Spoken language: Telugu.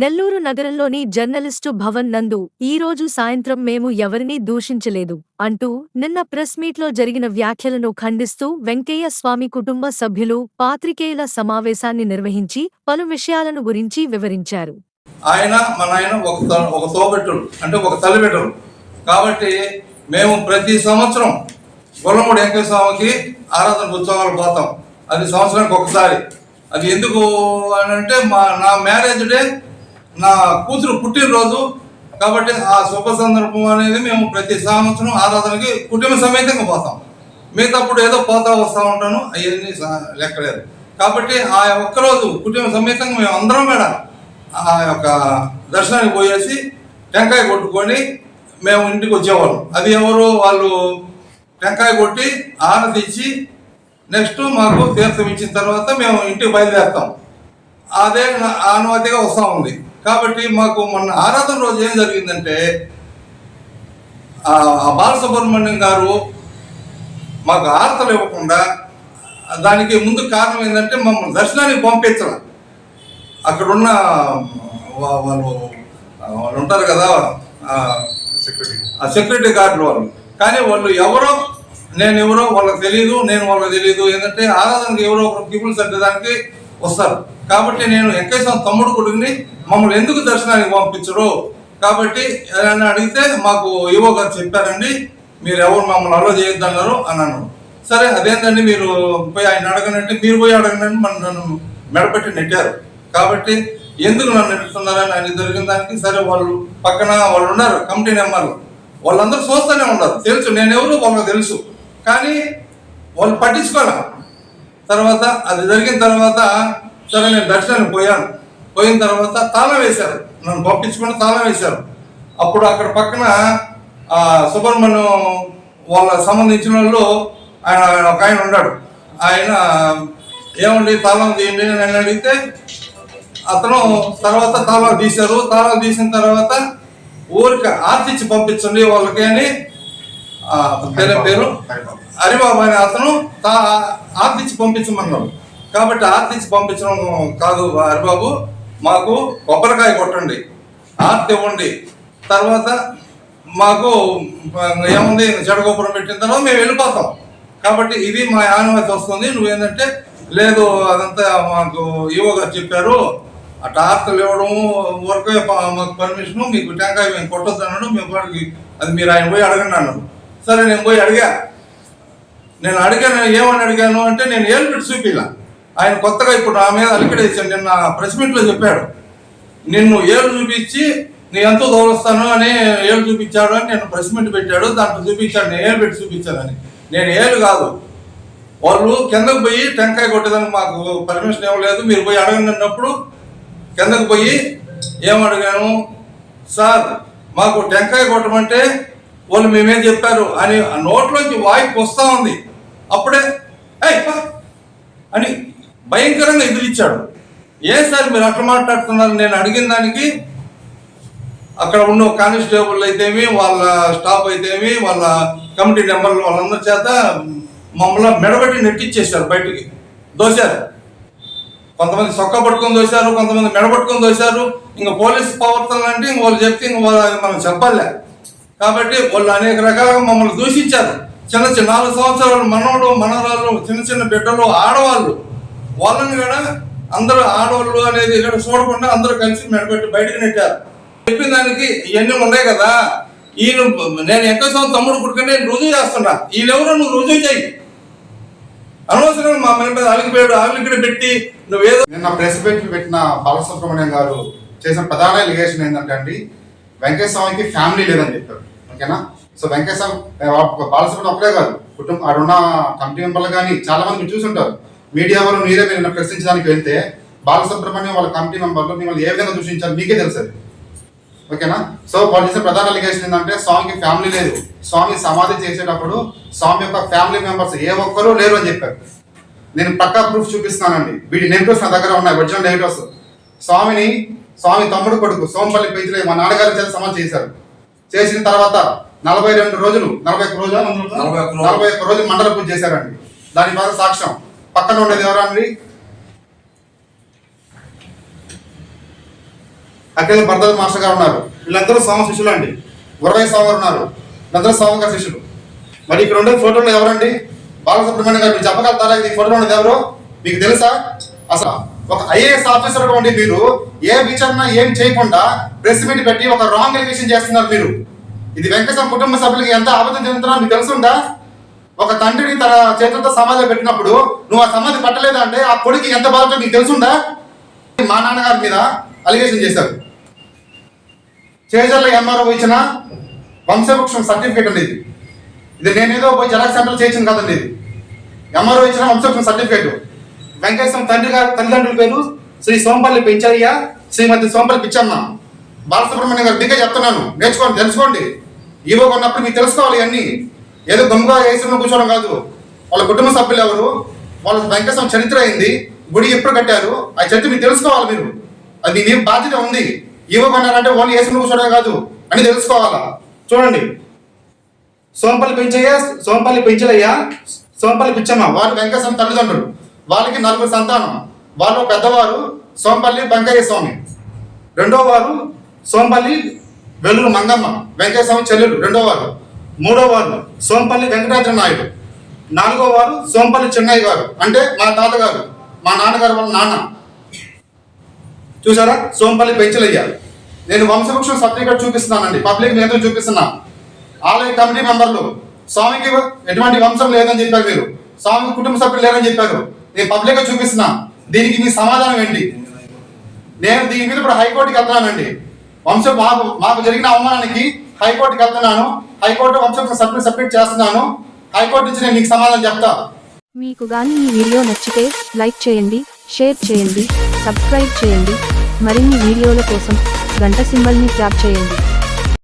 నెల్లూరు నగరంలోని జర్నలిస్టు భవన్ నందు ఈరోజు సాయంత్రం మేము ఎవరినీ దూషించలేదు అంటూ నిన్న ప్రెస్ మీట్లో జరిగిన వ్యాఖ్యలను ఖండిస్తూ వెంకయ్య స్వామి కుటుంబ సభ్యులు పాత్రికేయుల సమావేశాన్ని నిర్వహించి పలు విషయాలను గురించి వివరించారు. ఆయన మన ఆయన ఒక ఒక తోబెట్టుడు అంటే ఒక తల్లిబెట్టుడు కాబట్టి మేము ప్రతి సంవత్సరం గొల్లమూడి వెంకయ్య స్వామికి ఆరాధన ఉత్సవాలు పోతాం. అది సంవత్సరానికి ఒకసారి అది ఎందుకు అని అంటే మా నా మ్యారేజ్ డే నా కూతురు పుట్టినరోజు కాబట్టి ఆ శుభ సందర్భం అనేది మేము ప్రతి సంవత్సరం ఆరాధనకి కుటుంబ సమేతంగా పోతాం. మిగతాప్పుడు ఏదో పోతా వస్తూ ఉంటాను అవన్నీ లెక్కలేదు. కాబట్టి ఆ ఒక్కరోజు కుటుంబ సమేతంగా మేము అందరం కూడా ఆ యొక్క దర్శనానికి పోయేసి టెంకాయ కొట్టుకొని మేము ఇంటికి వచ్చేవాళ్ళం. అది ఎవరు వాళ్ళు టెంకాయ కొట్టి ఆరతి నెక్స్ట్ మాకు తీర్థం ఇచ్చిన తర్వాత మేము ఇంటికి బయలుదేరుతాం. అదే ఆనవాతిగా వస్తూ ఉంది. కాబట్టి మాకు మొన్న ఆరాధన రోజు ఏం జరిగిందంటే బాలసుబ్రహ్మణ్యం గారు మాకు ఆరతలు ఇవ్వకుండా దానికి ముందు కారణం ఏంటంటే మమ్మల్ని దర్శనానికి పంపించాల. అక్కడున్న వాళ్ళు వాళ్ళు ఉంటారు కదా ఆ, ఆ సెక్యూరిటీ గార్డులు వాళ్ళు. కానీ వాళ్ళు ఎవరో నేను ఎవరో వాళ్ళకి తెలియదు నేను వాళ్ళకి తెలియదు ఏంటంటే ఆరాధనకి ఎవరో ఒకరు పీపుల్స్ అంటే దానికి వస్తారు. కాబట్టి నేను వెంకటేశ్వర తమ్ముడు కొడుకుని మమ్మల్ని ఎందుకు దర్శనానికి పంపించరు? కాబట్టి అని అడిగితే మాకు ఈవో గారు చెప్పారండి మీరు ఎవరు మమ్మల్ని అలో చేయొద్దు అన్నారు అన్నాను. సరే అదేంటండి మీరు పోయి ఆయన అడగనంటే మీరు పోయి అడగనండి మన నన్ను మెడపెట్టి నెట్టారు. కాబట్టి ఎందుకు నన్ను నెట్టుతున్నారని ఆయన జరిగిన దానికి సరే వాళ్ళు పక్కన వాళ్ళు ఉన్నారు కమిటీ నెంబర్లు వాళ్ళందరూ చూస్తూనే ఉన్నారు. తెలుసు నేనెవరు వాళ్ళకి తెలుసు. కానీ వాళ్ళు పట్టించుకోలే. తర్వాత అది జరిగిన తర్వాత సరే నేను దర్శనానికి పోయాను. పోయిన తర్వాత తాళం వేశారు. నన్ను పంపించుకుని తాళం వేశారు. అప్పుడు అక్కడ పక్కన సుబ్రహ్మణ్యం వాళ్ళ సంబంధించిన వాళ్ళు ఆయన ఆయన ఒక ఆయన ఉన్నాడు. ఆయన ఏమండి తాళం తీయండి అని అడిగితే అతను తర్వాత తాళాలు తీశారు. తాళాలు తీసిన తర్వాత ఊరికి ఆర్తిచ్చి పంపించండి వాళ్ళకి అని అతని పేరు పేరు హరిబాబు అనే అతను తా ఆర్తిచ్చి పంపించమన్నాడు. కాబట్టి ఆర్తిచ్చి పంపించడం కాదు హరిబాబు మాకు కొబ్బరికాయ కొట్టండి ఆర్తి ఇవ్వండి. తర్వాత మాకు ఏముంది చెడగోపురం పెట్టిన తర్వాత మేము వెళ్ళిపోతాం. కాబట్టి ఇది మా ఆనుమతి వస్తుంది. నువ్వేంటంటే లేదు అదంతా మాకు ఈవో గారు చెప్పారు ఆ టార్చలు ఇవ్వడం వరకే మాకు పర్మిషను మీకు టెంకాయ మేము కొట్టొద్దు అన్నాడు మేము వాడికి అది మీరు ఆయన పోయి అడగండి అన్నాడు. సరే నేను పోయి అడిగా. నేను అడిగాను ఏమని అడిగాను అంటే నేను ఏలు పెట్టి చూపిలా. ఆయన కొత్తగా ఇప్పుడు నా మీద అలికడేసాను నిన్న ప్రెస్ మీట్లో చెప్పాడు. నిన్ను ఏలు చూపించి నీ ఎంతో దౌరస్తాను అని ఏలు చూపించాడు అని నేను ప్రెస్ మీట్ పెట్టాడు. దాంట్లో చూపించాడు నేను ఏలు పెట్టి చూపించానని. నేను ఏలు కాదు. వాళ్ళు కిందకు పోయి టెంకాయ కొట్టేదానికి మాకు పర్మిషన్ ఇవ్వలేదు. మీరు పోయి అడగండి కిందకు పోయి ఏమడిగాను సార్ మాకు టెంకాయ కొట్టమంటే వాళ్ళు మేమేం చెప్పారు? అని ఆ నోట్లోంచి వాయికి వస్తూ ఉంది. అప్పుడే "ఏయ్, అని భయంకరంగా ఎదిరిచ్చాడు ఏ సార్ మీరు అట్లా మాట్లాడుతున్నారు? నేను అడిగిన దానికి అక్కడ ఉన్న కానిస్టేబుల్ అయితేమి వాళ్ళ స్టాఫ్ అయితేమి వాళ్ళ కమిటీ మెంబర్లు వాళ్ళందరి చేత మమ్మల్ని మెడబెట్టి నెట్టిచ్చేసారు బయటికి. దోశారు. కొంతమంది సొక్క పట్టుకొని దోశారు కొంతమంది మెడబట్టుకొని దోశారు. ఇంకా పోలీస్ ప్రవర్తనలు అంటే ఇంక వాళ్ళు చెప్తే ఇంక వాళ్ళ మనం చెప్పాలే. కాబట్టి వాళ్ళు అనేక రకాలుగా మమ్మల్ని దూషించారు. చిన్న చిన్న నాలుగు సంవత్సరాలు మనవడు మనవరాలు చిన్న చిన్న బిడ్డలు ఆడవాళ్ళు. వాళ్ళని కూడా అందరూ ఆడవాళ్ళు అనేది ఇక్కడ చూడకుండా అందరూ కలిసి మెడబెట్టి బయటకు నెట్టారు. చెప్పిన దానికి ఇవన్నీ ఉన్నాయి కదా. ఈయన నేను ఎంతో సంవత్సరం తమ్ముడు పుట్టుకుని నేను రుజువు చేస్తున్నా. ఈయనెవరో నువ్వు రుజువు చేయి అనవసరంగా మా మీద అలిగిపోయాడు అలిగిడ పెట్టి నువ్వేదో నిన్న ప్రెస్ మీట్ పెట్టిన బాలసుబ్రహ్మణ్యం గారు చేసిన ప్రధాన ఎలిగేషన్ ఏంటంటే అండి వెంకటేశ్వర స్వామికి ఫ్యామిలీ లేదని చెప్పారు. ఓకేనా? సో వెంకటేశ్వర బాలసుబ్రహ్మణ్యం ఒకటే కాదు. కుటుంబం ఆడున్న కమిటీ మెంబర్లు కానీ చాలా మంది మీరు చూసుంటారు. మీడియా వాళ్ళు మీరే మీరు ప్రశ్నించడానికి వెళ్తే బాలసుబ్రహ్మణ్యం వాళ్ళ కమిటీ మెంబర్లు మిమ్మల్ని ఏ విధంగా దూషించారు మీకే తెలుసు ఓకేనా? సో వాళ్ళు చేసిన ప్రధాన అలిగేషన్ ఏంటంటే స్వామికి ఫ్యామిలీ లేదు. స్వామి సమాధి చేసేటప్పుడు స్వామి యొక్క ఫ్యామిలీ మెంబర్స్ ఏ ఒక్కరూ లేరు అని చెప్పారు. నేను పక్కా ప్రూఫ్ చూపిస్తానండి వీటి నెగిటివ్స్ నా దగ్గర ఉన్నాయి. ఒరిజినల్ నెగిటివ్స్ స్వామిని స్వామి తమ్ముడు కొడుకు సోమపల్లి పెంచలే మా నాన్నగారు చేత సమాధి చేశారు. చేసిన తర్వాత నలభై రెండు రోజులు నలభై ఒక్క రోజులు నలభై ఒక్క రోజులు. నలభై ఒక్క రోజులు మండల పూజ చేశారండి. దాని ద్వారా సాక్ష్యం. పక్కన ఉండేది ఎవరండి అఖిల భరద్వాజ మాస్టర్ గారు ఉన్నారు. వీళ్ళందరూ స్వామి శిష్యులు అండి. గురవయ్య స్వామి గారు ఉన్నారు. వీళ్ళందరూ స్వామి గారి శిష్యులు. మరి ఇక్కడ ఉండే ఫోటోలు ఎవరండి? బాలసుబ్రహ్మణ్యం గారు మీరు చెప్పగలుగుతారా? ఇది ఫోటోలో ఉన్నది ఎవరు? మీకు తెలుసా? అసలు ఒక ఐఏఎస్ ఆఫీసర్ మీరు ఏ విచారణ ఏం చేయకుండా ప్రెస్ మీట్ పెట్టి ఒక రాంగ్ ఎలిగేషన్ చేస్తున్నారు మీరు. ఇది వెంకటేశ్వర కుటుంబ సభ్యులకి ఎంత ఆపదం చెందుతున్నా మీకు తెలుసుందా? ఒక తండ్రిని తన చేతులతో సమాధి పెట్టినప్పుడు నువ్వు ఆ సమాధి పట్టలేదా అంటే ఆ కొడుకు ఎంత బాధతో నీకు తెలుసుందా? మా నాన్నగారి మీద అలిగేషన్ చేశారు. చేజర్ల ఎంఆర్ఓ ఇచ్చిన వంశవృక్షం సర్టిఫికేట్ అండి ఇది. ఇది నేనేదో పోయి జెరాక్స్ సెంటర్ చేయించింది కదండి ఇది. ఎంఆర్ఓ ఇచ్చిన వంశవృక్షం సర్టిఫికేట్. వెంకటేశ్వరం తండ్రి గారి తల్లిదండ్రుల పేరు శ్రీ సోంపల్లి పెంచయ్య శ్రీమతి సోంపల్లి పిచ్చమ్మ. బాలసుబ్రహ్మణ్యం గారు దిగ్గా చెప్తున్నాను. నేర్చుకోండి తెలుసుకోండి. ఈవో కొన్నప్పుడు మీకు తెలుసుకోవాలి అన్ని. ఏదో దొంగగా వేసిన కూర్చోవడం కాదు. వాళ్ళ కుటుంబ సభ్యులు ఎవరు? వాళ్ళ వెంకటేశ్వరం చరిత్ర అయింది గుడి ఎప్పుడు కట్టారు? ఆ చరిత్ర మీరు తెలుసుకోవాలి మీరు. అది మీ బాధ్యత ఉంది. ఈవో కొన్నారంటే ఓన్లీ ఏసీలో కూర్చోవడం కాదు. అని తెలుసుకోవాలా? చూడండి. సోంపల్లి పెంచయ్య సోంపల్లి పెంచలయ్య సోంపల్లి పిచ్చమ్మ. వారు వెంకటేశ్వరం తల్లిదండ్రులు. వాళ్ళకి నలుగురు సంతానం. వాళ్ళు పెద్దవారు సోంపల్లి వెంకయ్య స్వామి. రెండో వారు సోంపల్లి వెల్లురు మంగమ్మ వెంకటేశ్వర చెల్లెలు రెండో వారు. మూడో వారు సోంపల్లి వెంకటాద్రి నాయుడు. నాలుగో వారు సోంపల్లి చెన్నయ్య గారు. అంటే మా తాతగారు మా నాన్నగారు వాళ్ళ నాన్న. చూసారా? సోంపల్లి పెంచలయ్య. నేను వంశవృక్షం సర్టిఫికేట్ చూపిస్తున్నానండి. పబ్లిక్ మీద చూపిస్తున్నా. ఆలయ కమిటీ మెంబర్లు స్వామికి ఎటువంటి వంశం లేదని చెప్పారు మీరు. స్వామి కుటుంబ సభ్యులు లేరని చెప్పారు. నేను పబ్లిక్గా చూపిస్తున్నా. దీనికి మీ సమాధానం ఏంటి? నేను దీని మీద ఇప్పుడు హైకోర్టుకి వెళ్తున్నానండి. వంశం మాకు మాకు జరిగిన అవమానానికి హైకోర్టుకి వెళ్తున్నాను. హైకోర్టు వంశం సబ్మిట్ సబ్మిట్ చేస్తున్నాను. హైకోర్టు నుంచి నేను మీకు సమాధానం చెప్తా. మీకు గాని ఈ వీడియో నచ్చితే లైక్ చేయండి షేర్ చేయండి సబ్స్క్రైబ్ చేయండి. మరిన్ని వీడియోల కోసం గంట సింబల్ని ట్యాప్ చేయండి.